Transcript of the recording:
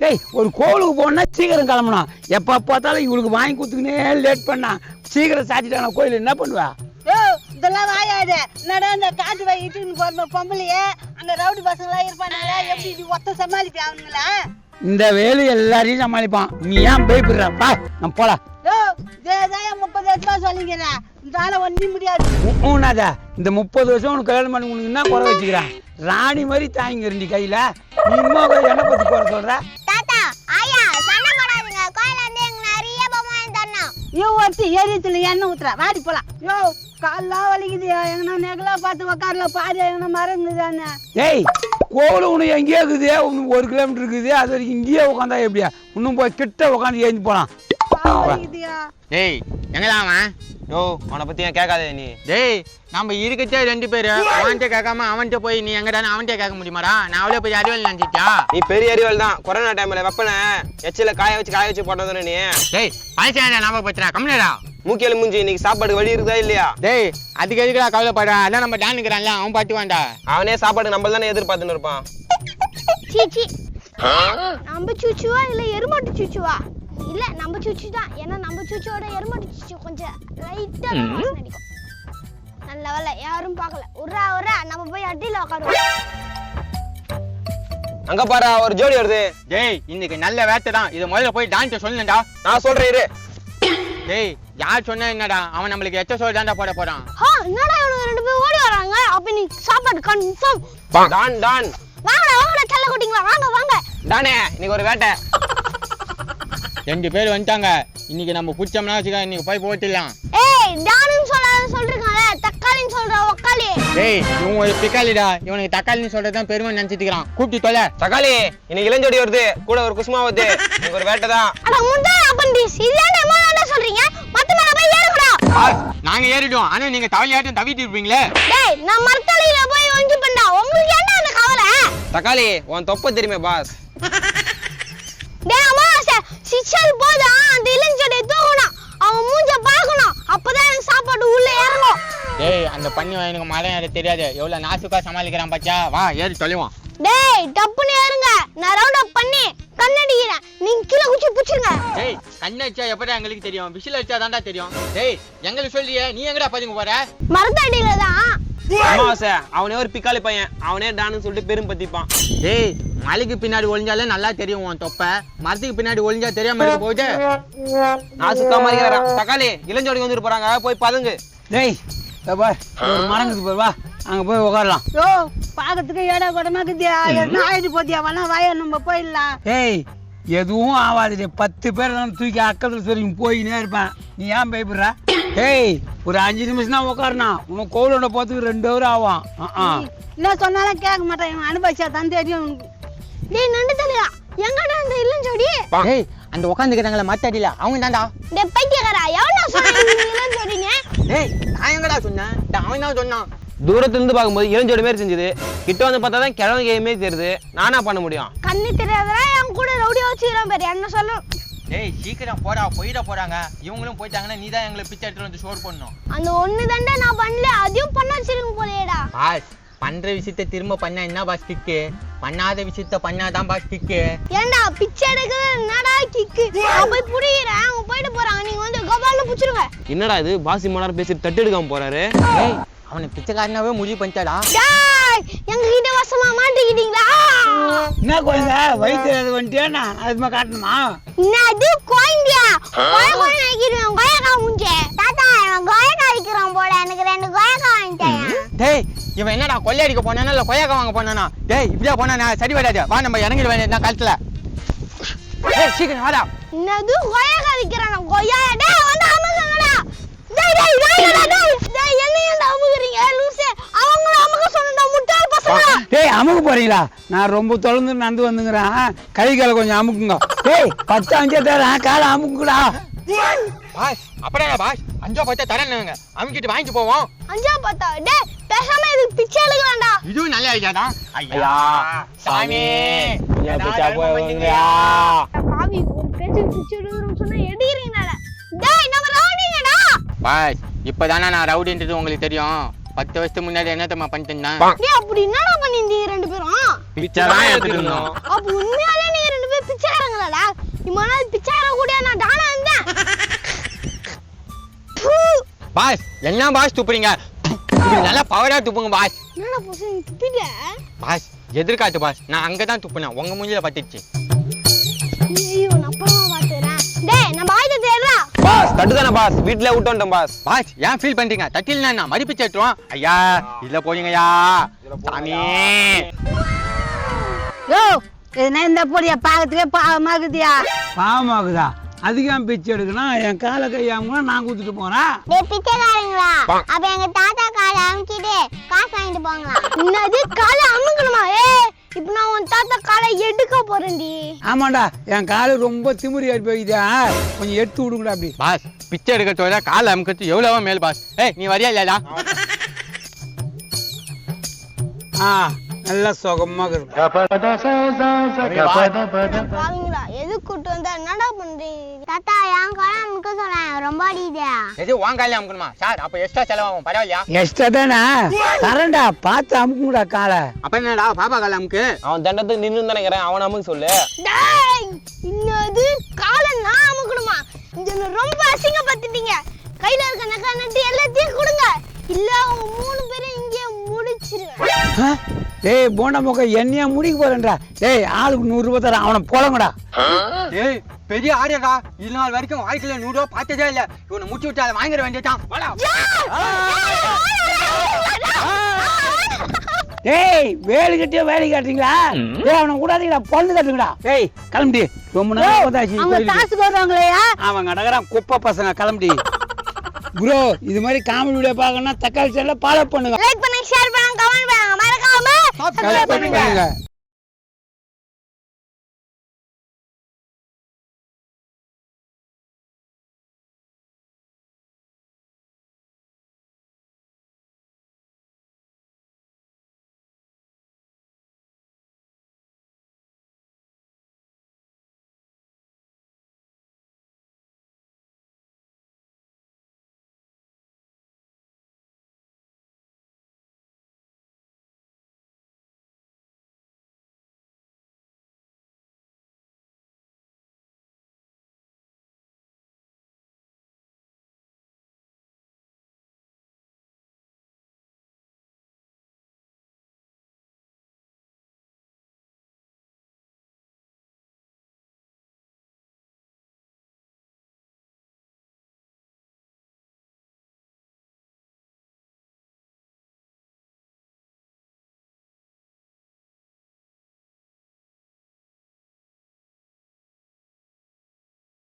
டேய் ஒரு கோவிலுக்கு போனா சீக்கிரம் கிளம்பணும் எப்போ பார்த்தாலும் இவளுக்கு வாங்கி கொடுத்துக்கினே லேட் பண்ணா. சீக்கிரம் சாத்திட்டாங்க கோயில் என்ன பண்ணுவா? இதெல்லாம் வாயாடு என்னடா இந்த காட்டு வாய் இட்டுன்னு போற பொம்பளையே? அந்த ரவுடி பசங்களா இருப்பானுங்களா? எப்படி இது ஒத்த சமாளிப்பி அவனுங்களா? இந்த வேலு எல்லாரையும் சமாளிப்பான். நீ ஏன் பயப்படுற? வா நம்ம போலாம். இதேதான் முப்பது வருஷமா சொல்லிக்கிறேன். ஆளை ஒன்றும் முடியாது. ஊனாதா இந்த முப்பது வருஷம் உனக்கு கல்யாணம் பண்ணி உனக்கு என்ன குறை வச்சுக்கிறான்? ராணி மாதிரி தாங்க ரெண்டு கையில. நீ இன்னும் என்ன பத்தி குறை சொல்ற? தாத்தா ஆயா சண்டை போடாதீங்க. கோயில இருந்து எங்க நிறைய பொம்மை வாங்கி தரணும். யோ ஒருத்தி ஏரியத்துல எண்ணெய் ஊத்துறா. வாடி போலாம். யோ கால்லாம் வலிக்குது எங்கன்னா நெகலா பார்த்து உக்காரல. பாரு எங்கன்னா மறந்துதானே ஏய் கோவில் உனக்கு எங்கேயோ இருக்குது. ஒரு கிலோமீட்டர் இருக்குது. அது வரைக்கும் இங்கேயே உட்காந்தா எப்படியா? இன்னும் போய் கிட்ட உட்காந்து ஏஞ்சி போலாம். டேய் எங்கடா அவன்? யோ அவனை பத்தி ஏன் கேட்காதே நீ? டேய் நம்ம இருக்கச்சே ரெண்டு பேரு. அவன்கிட்ட கேட்காம அவன்கிட்ட போய் நீ எங்கடான்னு அவன்கிட்ட கேட்க முடியுமாடா? நான் அவ்வளோ பெரிய அறிவல் நினைச்சிட்டியா? நீ பெரிய அறிவாள் தான். கொரோனா டைம்ல வெப்பனை எச்சில காய வச்சு காய வச்சு போட்டதானே நீ? டேய் பழசாண்டா நாம பத்துறா கம்மிடா மூக்கியல மூஞ்சி இன்னைக்கு சாப்பாடு வழி இருக்குதா இல்லையா? டேய் அதுக்கு எதுக்குடா கவலைப்படுறா? அதான் நம்ம டானுக்குறான்ல அவன் பாட்டு வாண்டா அவனே சாப்பாடு நம்ம தானே எதிர்பார்த்துன்னு இருப்பான். சீச்சி நம்ம சூச்சுவா இல்ல எருமாட்டு சூச்சுவா? இல்ல நம்ம சூச்சு தான். ஏன்னா நம்ம சூச்சோட எருமாட்டு சூச்சு கொஞ்சம் லைட்டா வாசனை அடிக்கும். நல்ல வேலை. யாரும் பார்க்கல. உர்ரா உர்ரா நம்ம போய் அடியில உட்காருவோம் அங்க பாரு ஒரு ஜோடி வருது. டேய் இன்னைக்கு நல்ல வேட்டை தான். இதை முதல்ல போய் டான்ட்ட சொல்லுடா நான் சொல்றேன் இரு. டேய் யார் சொன்னா என்னடா? அவன் நம்மளுக்கு எச்ச சோறு தான்டா போட போறான். ஹா என்னடா இவனுங்க ரெண்டு பேரும் ஓடி வராங்க? அப்ப நீ சாப்பாடு கன்ஃபார்ம் டான். டான் வாங்கடா வாங்கடா செல்ல குட்டிங்களா வாங்க வாங்க. டானே இன்னைக்கு ஒரு வேட்டை. ரெண்டு பேர் வந்துட்டாங்க. இன்னைக்கு நம்ம பிடிச்சோம்னா வச்சுக்க இன்னைக்கு போய் போட்டுடலாம். ஏய் டானுன்னு சொல்லாத சொல்றாங்கல தக்காளின்னு சொல்ற ஒக்காளி டேய் இவன் ஒரு பிக்காலிடா இவனுக்கு தக்காளின்னு சொல்றது தான் பெருமை நினைச்சிட்டு இருக்கிறான் கூப்பிட்டு தொலை. தக்காளி இன்னைக்கு இளஞ்சோடி வருது. கூட ஒரு குசுமா வருது. இன்னைக்கு ஒரு வேட்டை தான். அட முண்டா அப்பண்டிஸ் இதானே என்ன சொல்றீங்க. மத்த மேல போய் பாஸ் நாங்க ஏறிடுவோம் ஆனா நீங்க தவளையாட்டம் தவிட்டு இருப்பீங்களே. டேய் நான் மரத்தலையில போய் ஒஞ்சி பண்ணா உங்களுக்கு என்ன அந்த கவலை? தக்காளி உன் தொப்ப தெரியுமே பாஸ். சிச்சல் போதா அந்த இளஞ்செடியை தூக்கணும். அவன் மூஞ்ச பார்க்கணும். அப்பதான் எனக்கு சாப்பாடு உள்ள இறங்கும். டேய் அந்த பண்ணி எனக்கு மரம் ஏற தெரியாது. எவ்வளவு நாசுக்கா சமாளிக்கிறான் பாச்சா? வா ஏறி தொலைவான் டேய் டப்புன்னு ஏறுங்க. நான் ரவுண்ட் அப் பண்ணி கண்ணடிக்கிறேன் நீங்க கீழே குச்சி புடிச்சுங்க டேய் கண்ணு அடிச்சா எப்படா எங்களுக்கு தெரியும்? விசில் அடிச்சா தான்டா தெரியும்? டேய் எங்களுக்கு சொல்றியே நீ எங்கடா பதுங்க போற? மரத்தடியில தான். அமாவாசை. அவனே ஒரு பிக்காளி பையன். அவனே டான்னு சொல்லிட்டு பெரும் பத்திப்பான். டேய் மலைக்கு பின்னாடி ஒளிஞ்சாலே நல்லா தெரியும் உன் தொப்பை. மரத்துக்கு பின்னாடி ஒளிஞ்சா தெரியாம இருக்க போகுது. நான் சுத்தமா இருக்கிறேன் தக்காளி இளஞ்சோடி வந்துட்டு போறாங்க. போய் பதுங்கு. டேய் இதோ பார், ஒரு மரங்குது பாரு வா. அங்க போய் உட்காரலாம் யோ பாக்கிறதுக்கு ஏடா கூடமா இருக்குதியா என்ன ஆயிட்டு போத்தியா வேணா வாயா நம்ம போயிடலாம். ஏய் எதுவும் ஆகாது பத்து பேர் தான் தூக்கி அக்கத்தில் சொல்லி போயினே இருப்பேன். நீ ஏன் பயப்படுற? ஏய் ஒரு அஞ்சு நிமிஷம் தான் உட்காரணும் உனக்கு கோவிலோட போகிறதுக்கு ரெண்டு ஹவர் ஆகும். என்ன சொன்னாலும் கேட்க மாட்டேன். இவன் அனுபவிச்சா தான் தெரியும். டேய் நண்டு தலையா எங்கடா அந்த இளஞ்செடி டேய் அந்த உட்காந்துக்கிறாங்களே மத்தடியில அவங்க தான்டா டேய் பைத்தியக்காரா எவ்வளவு சொன்னீங்க இளஞ்செடின்னு டேய் நான் எங்கடா சொன்னேன்? டேய், அவன் தான் சொன்னான். தூரத்துல இருந்து பார்க்கும்போது இளஞ்சோடி மாதிரி செஞ்சது. கிட்ட வந்து பார்த்தா தான் கிழங்கு மாரி தெரியுது நானா பண்ண முடியும்? கண்ணு தெரியாதடா என் கூட ரவுடியா வச்சுக்கிறான் பேர். என்ன சொல்லும் டேய் சீக்கிரம் போடா. போயிட போறாங்க. இவங்களும் போயிட்டாங்கன்னா நீ தான் எங்களை பிச்சை எடுத்துட்டு வந்து சோறு பண்ணணும் அந்த ஒண்ணு தாண்டா நான் பண்ணல. அதையும் பண்ண வச்சிருங்க போலேடா பாஸ் பண்ற விஷயத்த திரும்ப பண்ணா என்ன பாஸ் கிக்கு பண்ணாத விஷயத்த பண்ணாதான் பாஸ் கிக்கு ஏன்டா பிச்சை எடுக்கிறது என்னடா கிக்கு நான் போய் புடிக்கிறேன். அவங்க போயிட்டு போறாங்க நீங்க வந்து கபால்னு புடிச்சிருங்க. என்னடா இது? பாசி மணி பேசிட்டு தட்டு எடுக்காம போறாரு? அவனை பிச்சைக்காரனாவே முடிவு பண்ணிட்டாடா. டேய் எங்க கிட்ட வசமா மாட்டிக்கிட்டீங்களா? என்ன குழந்தை வயிற்று அது வந்துட்டியா அது மாதிரி காட்டணுமா? என்னது கோய கோய நினைக்கிறேன் கோயக்கா முஞ்சே. தாத்தா இவன் கோயக்கா விற்கிறான் போல எனக்கு ரெண்டு கோயக்கா வாங்கிட்டேன் டேய் இவன் என்னடா கொள்ளையடிக்க போனானா இல்ல கொய்யாக்க வாங்க போனானா? டேய் இப்படியா போனா சரி வராது. வா நம்ம இறங்கிட வேண்டியது காலத்துல டேய் சீக்கிரம் வாடா. என்னது கோயக்கா விற்கிறான் கொய்யா டேய் வந்து டேய் டேய் டேய் டேய். டேய் அமுக்கு போறீங்களா? நான் ரொம்ப தொலைந்து நடந்து வந்துங்கிறேன். கை காலை கொஞ்சம் அமுக்குங்க. டேய் பத்து அஞ்சே தரேன் காலை அமுக்குடா பாஸ் அப்படியே பாஸ் அஞ்சோ பத்தா தரேன் அவங்கிட்ட வாங்கிட்டு போவோம். அஞ்சா பார்த்தா டேய் பேசாம இதுக்கு பிச்சை எடுக்கலாம்டா இதுவும் நல்ல ஐடியா தான் ஐயா, சாமி. ஐயா, பிச்சை போடுங்கய்யா. பாவி ஒரு பேச்சு பிச்சை எடுக்கணும்னு சொன்னா எடுக்கிறீங்கடா டேய் நம்ம ரவுடிங்கடா பாஸ் இப்பதானே நான் ரவுடின்றது உங்களுக்கு தெரியும். பத்து வருஷத்துக்கு முன்னாடி என்ன தம்மா பண்ணிட்டு அப்படி என்னடா பண்ணிருந்தீங்க ரெண்டு பேரும்? பிச்சை தான் எடுத்துட்டு அப்ப உண்மையாலே நீங்க ரெண்டு பேரும் பிச்சைக்காரங்களாடா? இம்மா நாள் பிச்சைக்கார கூட நான் டானா இருந்தேன். பாஸ் என்ன பாஸ் துப்புறீங்க? நல்லா பவரா துப்புங்க பாஸ் என்னடா பாஸ் துப்பிட்ட? பாஸ் எதிர்காட்டு பாஸ் நான் அங்கதான் துப்புனேன். உங்க மூஞ்சில பட்டுச்சு பாஸ் விட்டு வந்துட்டோம் பாஸ் பாஸ் ஏன் ஃபீல் பண்றீங்க? தட்டில் நான் மதிப்பு சேட்டுவோம் ஐயா இல்ல போறீங்கய்யா சாமி. யோ என்ன இந்த பொடியா பார்க்கறதுக்கே பாவமா இருக்குதியா? பாவமாகுதா? அதிகம் பிச்சை எடுக்கணும். என் காலை கையாம நான் கொடுத்துட்டு போறேன். பிச்சைக்காரங்களா? அப்ப எங்க தாத்தா காலை அமுக்கிட்டு காசு வாங்கிட்டு போங்களா என்னது? காலை அமுக்கணுமா? ஏ இப்போ நான் உன் தாத்தா காலை எடுக்க போறேன்டி. ஆமாண்டா என் காலு ரொம்ப திமிரி ஏறி போய்தா கொஞ்சம் எடுத்து விடுங்கடா அப்படி. பாஸ் பிச்சை எடுக்கிறதோட கால் அமுக்கிறது எவ்வளவோ மேல் பாஸ். ஏய் நீ வரியா இல்லையா ஆ. நல்லா சுகமா இருக்கு. பாவீங்களா? எது கூட்டு வந்தா? என்னடா பண்றீங்க தாத்தா என் காலை அமுக்க ரொம்ப அடிக்குதா. எது உன் அமுக்கணுமா? சார் அப்ப எக்ஸ்ட்ரா செலவாகும் பரவாயில்லையா? எக்ஸ்ட்ரா தானே? தரேன்டா. பார்த்து அமுக்குங்கடா காலை. அப்ப என்னடா பாப்பா காலை அமுக்கு? அவன் தண்டத்துக்கு நின்று நினைக்கிறேன் அவன் அமுக்கு சொல்லு. டேய் என்னது காலை நான் அமுக்கணுமா? இங்க என்ன ரொம்ப அசிங்கப்படுத்திட்டீங்க. கையில இருக்க நகை நட்டு எல்லாத்தையும் கொடுங்க. இல்ல அவங்க மூணு பேரும் இங்கே முடிச்சிருவேன்? டேய் போண்டா முக்க என்னையா முடிக்க போறேன்டா டேய் ஆளுக்கு நூறு ரூபாய் தரேன். அவனை போலங்கடா. ஏய் பெரிய ஆடியடா இது நாள் வரைக்கும் வாழ்க்கையில நூறு ரூபா பார்த்ததே இல்ல. இவனை முட்டி விட்டு அதை வாங்கிட வேண்டியதான் வாடா. டேய் வேலி கட்டியோ வேலை காட்டுறீங்களா? டேய் அவனை கூடாதீங்கடா. பொண்ணு கட்டுங்கடா டேய் கிளம்பி ரொம்ப நேரம் அவங்க கோயிலுக்கு. காசுக்கு வருவாங்களையா அவன் கடகறான் குப்பை பசங்க கிளம்பி ப்ரோ இது மாதிரி காமெடி வீடியோ பார்க்கணும்னா தக்காளி சேனல ஃபாலோ பண்ணுங்க. லைக் பண்ணுங்க ஷேர் பண்ணுங்க கமெண்ட் பண்ணுங்க மறக்காம சப்ஸ்கிரைப் பண்ணுங்க